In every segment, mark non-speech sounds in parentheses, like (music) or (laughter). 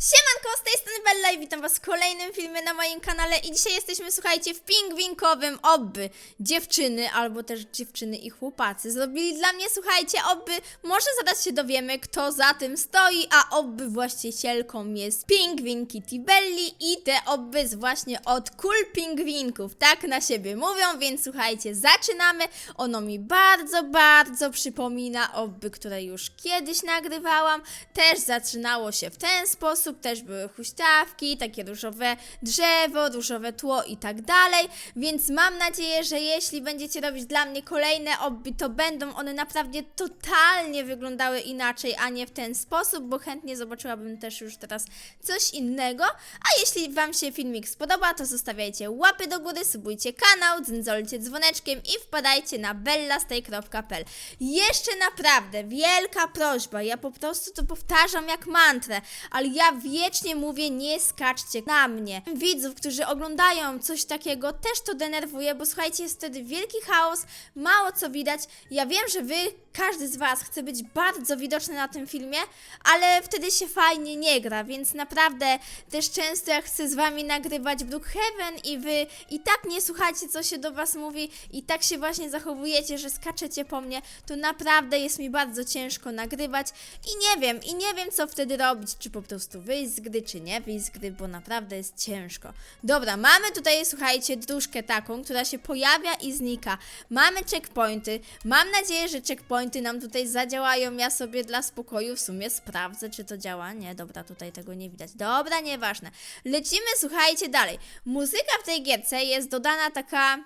Siemanko, z tej strony Bella i witam was w kolejnym filmie na moim kanale. I dzisiaj jesteśmy, słuchajcie, w pingwinkowym obby dziewczyny, albo też dziewczyny i chłopacy zrobili dla mnie, słuchajcie, obby, może zaraz się dowiemy, kto za tym stoi, a obby właścicielką jest Pingwin Kitty Belli i te obby jest właśnie od Cool Pingwinków, tak na siebie mówią, więc słuchajcie, zaczynamy, ono mi bardzo, bardzo przypomina obby, które już kiedyś nagrywałam, też zaczynało się w ten sposób, też były huśtawki, takie różowe drzewo, różowe tło i tak dalej, więc mam nadzieję, że jeśli będziecie robić dla mnie kolejne obby, to będą one naprawdę totalnie wyglądały inaczej, a nie w ten sposób, bo chętnie zobaczyłabym też już teraz coś innego, a jeśli Wam się filmik spodoba, to zostawiajcie łapy do góry, subujcie kanał, dzwoncie dzwoneczkiem i wpadajcie na bellastay.pl Jeszcze naprawdę wielka prośba, ja po prostu to powtarzam jak mantrę, ale ja wiecznie mówię, nie skaczcie na mnie. Widzów, którzy oglądają coś takiego, też to denerwuje, bo słuchajcie, jest wtedy wielki chaos, mało co widać. Ja wiem, że wy, każdy z was chce być bardzo widoczny na tym filmie, ale wtedy się fajnie nie gra, więc naprawdę też często jak chcę z wami nagrywać Brookhaven i wy i tak nie słuchacie, co się do was mówi i tak się właśnie zachowujecie, że skaczecie po mnie, to naprawdę jest mi bardzo ciężko nagrywać i nie wiem, i nie wiem, co wtedy robić, czy po prostu wyjść z gry, czy nie wyjść z gry, bo naprawdę jest ciężko. Dobra, mamy tutaj, słuchajcie, dróżkę taką, która się pojawia i znika. Mamy checkpointy, mam nadzieję, że checkpointy nam tutaj zadziałają, ja sobie dla spokoju w sumie sprawdzę, czy to działa. Nie, dobra, tutaj tego nie widać. Dobra, nieważne. Lecimy, słuchajcie, dalej. Muzyka w tej gierce jest dodana taka...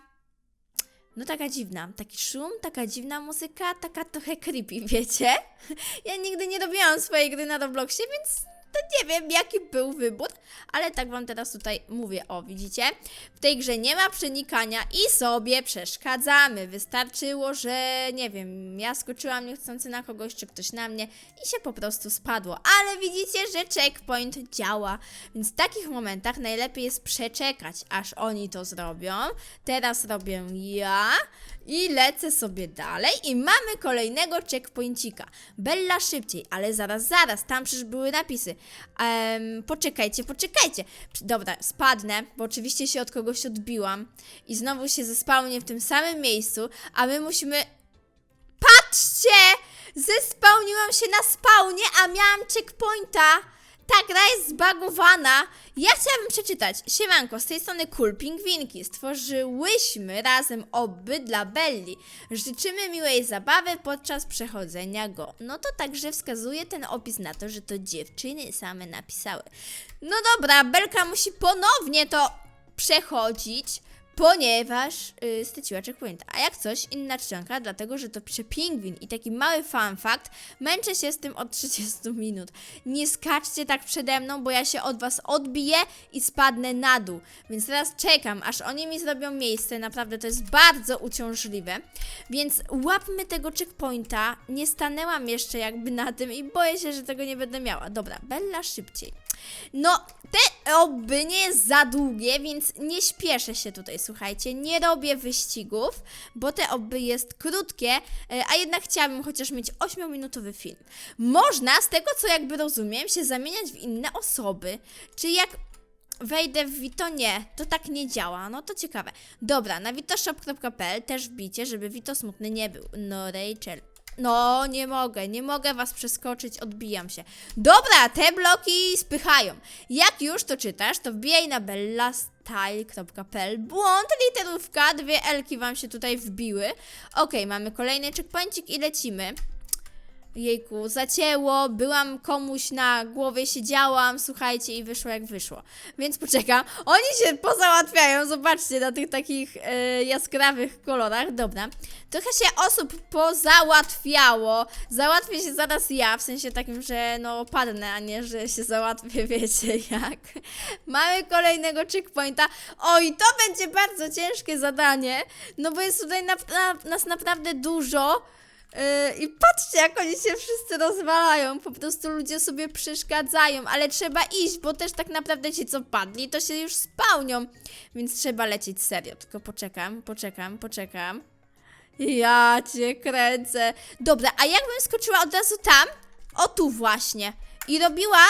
No taka dziwna, taki szum, taka dziwna muzyka, taka trochę creepy, (laughs) wiecie? Ja nigdy nie robiłam swojej gry na Robloxie, więc to nie wiem jaki był wybór, ale tak wam teraz tutaj mówię, o widzicie? W tej grze nie ma przenikania i sobie przeszkadzamy. Wystarczyło, że nie wiem, ja skoczyłam niechcący na kogoś, czy ktoś na mnie i się po prostu spadło. Ale widzicie, że checkpoint działa, więc w takich momentach najlepiej jest przeczekać, aż oni to zrobią. Teraz robię ja i lecę sobie dalej i mamy kolejnego checkpoincika. Bella szybciej, ale zaraz, zaraz, tam przecież były napisy. Em, poczekajcie, poczekajcie. Dobra, spadnę, bo oczywiście się od kogoś odbiłam i znowu się zespałnię w tym samym miejscu, a my musimy... Patrzcie! Zespałniłam się na spawnie, a miałam checkpointa. Ta gra jest zbagowana. Ja chciałabym przeczytać. Siemanko, z tej strony Cool Pingwinki. Stworzyłyśmy razem obby dla Belli. Życzymy miłej zabawy podczas przechodzenia go. No to także wskazuje ten opis na to, że to dziewczyny same napisały. No dobra, Belka musi ponownie to przechodzić. Ponieważ yy, straciła checkpointa. A jak coś, inna czcionka, dlatego że to pisze pingwin. I taki mały fun fact, męczę się z tym od 30 (laughs) minut. Nie skaczcie tak przede mną, bo ja się od was odbiję i spadnę na dół. Więc teraz czekam, aż oni mi zrobią miejsce. Naprawdę to jest bardzo uciążliwe. Więc łapmy tego checkpointa. Nie stanęłam jeszcze jakby na tym i boję się, że tego nie będę miała. Dobra, Bella szybciej. No, te oby nie jest za długie, więc nie śpieszę się tutaj, słuchajcie. Nie robię wyścigów, bo te oby jest krótkie, e, a jednak chciałabym chociaż mieć 8-minutowy film. Można, z tego co jakby rozumiem, się zamieniać w inne osoby. Czy jak wejdę w Vito? Nie, to tak nie działa. No to ciekawe. Dobra, na vitoshop.pl też wbicie, żeby Vito smutny nie był. No, Rachel. No, nie mogę, nie mogę was przeskoczyć, odbijam się. Dobra, te bloki spychają. Jak już to czytasz, to wbijaj na bellastyle.pl Błąd, literówka, dwie elki wam się tutaj wbiły. Okej, mamy kolejny checkpointik i lecimy. Jejku, zacięło, byłam komuś na głowie, siedziałam, słuchajcie, i wyszło jak wyszło. Więc poczekam. Oni się pozałatwiają, zobaczcie, na tych takich e, jaskrawych kolorach. Dobra. Trochę się osób pozałatwiało. Załatwię się zaraz ja, w sensie takim, że no padnę, a nie, że się załatwię, (laughs) wiecie jak. Mamy kolejnego checkpointa. Oj, to będzie bardzo ciężkie zadanie, no bo jest tutaj na, na, nas naprawdę dużo. Yy, I patrzcie, jak oni się wszyscy rozwalają. Po prostu ludzie sobie przeszkadzają, ale trzeba iść, bo też tak naprawdę ci, co padli, to się już spełnią. Więc trzeba lecieć serio. Tylko poczekam, poczekam, poczekam. Ja cię kręcę. Dobra, a jakbym skoczyła od razu tam? O tu właśnie. I robiła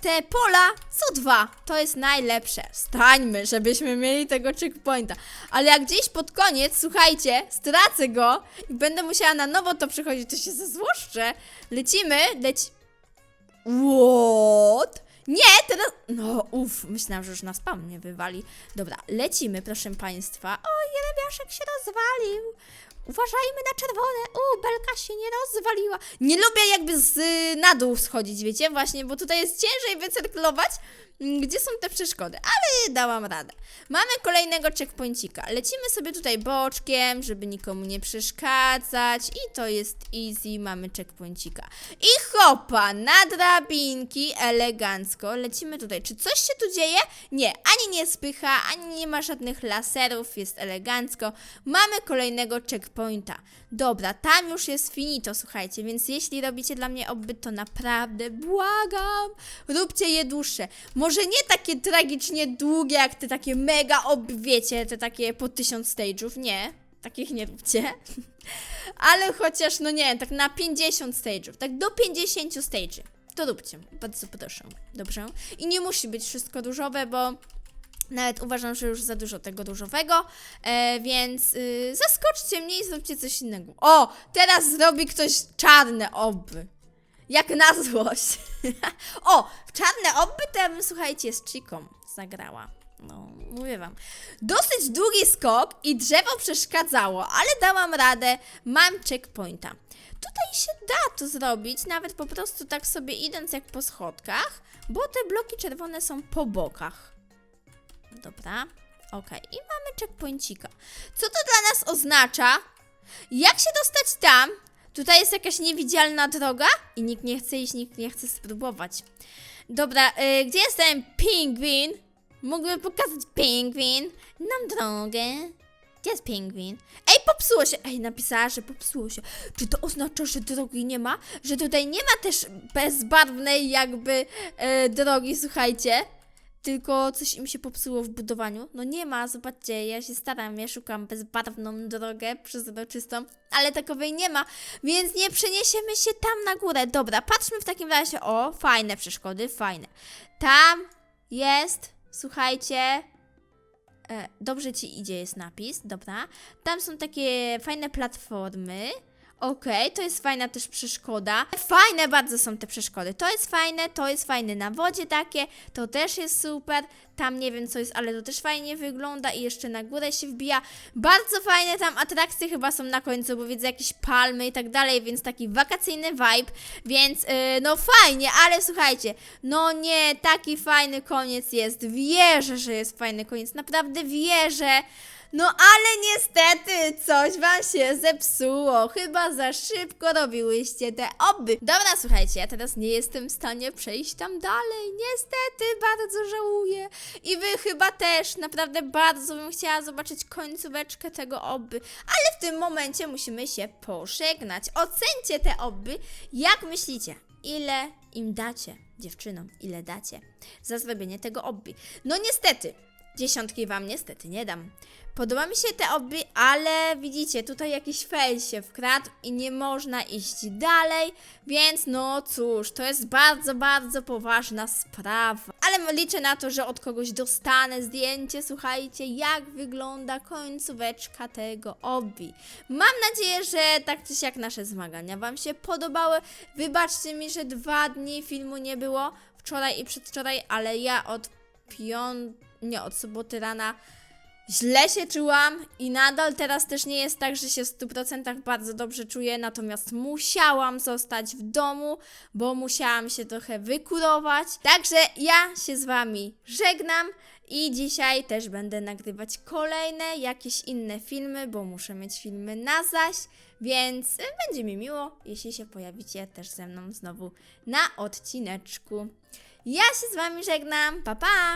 te pola są dwa. To jest najlepsze. Stańmy, żebyśmy mieli tego checkpointa. Ale jak gdzieś pod koniec, słuchajcie, stracę go i będę musiała na nowo to przechodzić, to się zezłoszczę. Lecimy, leć... What? Nie, teraz... No, uff, myślałam, że już na spam mnie wywali. Dobra, lecimy, proszę państwa. O, jerebiaszek się rozwalił. Uważajmy na czerwone. U, belka się nie rozwaliła. Nie lubię jakby z na dół schodzić, wiecie, właśnie, bo tutaj jest ciężej wycyrklować, mm, gdzie są te przeszkody, ale dałam radę. Mamy kolejnego checkpointika. Lecimy sobie tutaj boczkiem, żeby nikomu nie przeszkadzać i to jest easy, mamy checkpointika. I hopa, na drabinki, elegancko. Lecimy tutaj. Czy coś się tu dzieje? Nie, ani nie spycha, ani nie ma żadnych laserów, jest elegancko. Mamy kolejnego checkpointa. Dobra, tam już jest finito, słuchajcie, więc jeśli robicie dla mnie obbyt, to naprawdę błagam, róbcie je dłuższe. Może nie takie tragicznie długie, jak te takie mega ob, wiecie, te takie po tysiąc stage'ów, nie. Takich nie róbcie. (laughs) Ale chociaż, no nie wiem, tak na 50 stage'ów, tak do 50 stage'y. To róbcie, bardzo proszę, dobrze? I nie musi być wszystko różowe, bo nawet uważam, że już za dużo tego różowego, e, więc y, zaskoczcie mnie i zróbcie coś innego. O, teraz zrobi ktoś czarne oby. Jak na złość. (laughs) o, czarne oby to ja bym, słuchajcie, z Chiką zagrała. No, mówię wam. Dosyć długi skok i drzewo przeszkadzało, ale dałam radę. Mam checkpointa. Tutaj się da to zrobić, nawet po prostu tak sobie idąc jak po schodkach, bo te bloki czerwone są po bokach. Dobra, okej. I mamy checkpoincika. Co to dla nas oznacza? Jak się dostać tam? Tutaj jest jakaś niewidzialna droga i nikt nie chce iść, nikt nie chce spróbować. Dobra, y, gdzie jest ten pingwin? Mógłby pokazać pingwin? Nam drogę. Gdzie jest pingwin? Ej, popsuło się! Ej, napisała, że popsuło się. Czy to oznacza, że drogi nie ma? Że tutaj nie ma też bezbarwnej jakby e, drogi, słuchajcie? Tylko coś im się popsuło w budowaniu. No nie ma, zobaczcie, ja się staram, ja szukam bezbarwną drogę przezroczystą, ale takowej nie ma, więc nie przeniesiemy się tam na górę. Dobra, patrzmy w takim razie, o, fajne przeszkody, fajne. Tam jest, słuchajcie, e, dobrze ci idzie jest napis, dobra. Tam są takie fajne platformy. Okej, to jest fajna też przeszkoda. Fajne bardzo są te przeszkody. To jest fajne, to jest fajne na wodzie takie, to też jest super. Tam nie wiem co jest, ale to też fajnie wygląda i jeszcze na górę się wbija. Bardzo fajne tam atrakcje chyba są na końcu, bo widzę jakieś palmy i tak dalej, więc taki wakacyjny vibe, więc yy, no fajnie, ale słuchajcie, no nie, taki fajny koniec jest. Wierzę, że jest fajny koniec, naprawdę wierzę. No ale niestety coś wam się zepsuło. Chyba za szybko robiłyście te oby. Dobra, słuchajcie, ja teraz nie jestem w stanie przejść tam dalej. Niestety, bardzo żałuję. I wy chyba też. Naprawdę bardzo bym chciała zobaczyć końcóweczkę tego oby. Ale w tym momencie musimy się pożegnać. Ocencie te oby. Jak myślicie? Ile im dacie, dziewczynom, ile dacie za zrobienie tego obby? No niestety, Dziesiątki wam niestety nie dam. Podoba mi się te oby, ale widzicie, tutaj jakiś fail się wkradł i nie można iść dalej, więc no cóż, to jest bardzo, bardzo poważna sprawa. Ale liczę na to, że od kogoś dostanę zdjęcie, słuchajcie, jak wygląda końcóweczka tego obi. Mam nadzieję, że tak czy siak nasze zmagania wam się podobały. Wybaczcie mi, że dwa dni filmu nie było, wczoraj i przedwczoraj, ale ja od piąt... nie, od soboty rana źle się czułam i nadal teraz też nie jest tak, że się w 100% bardzo dobrze czuję, natomiast musiałam zostać w domu, bo musiałam się trochę wykurować. Także ja się z Wami żegnam i dzisiaj też będę nagrywać kolejne jakieś inne filmy, bo muszę mieć filmy na zaś, więc będzie mi miło, jeśli się pojawicie też ze mną znowu na odcineczku. Ja się z Wami żegnam, pa pa!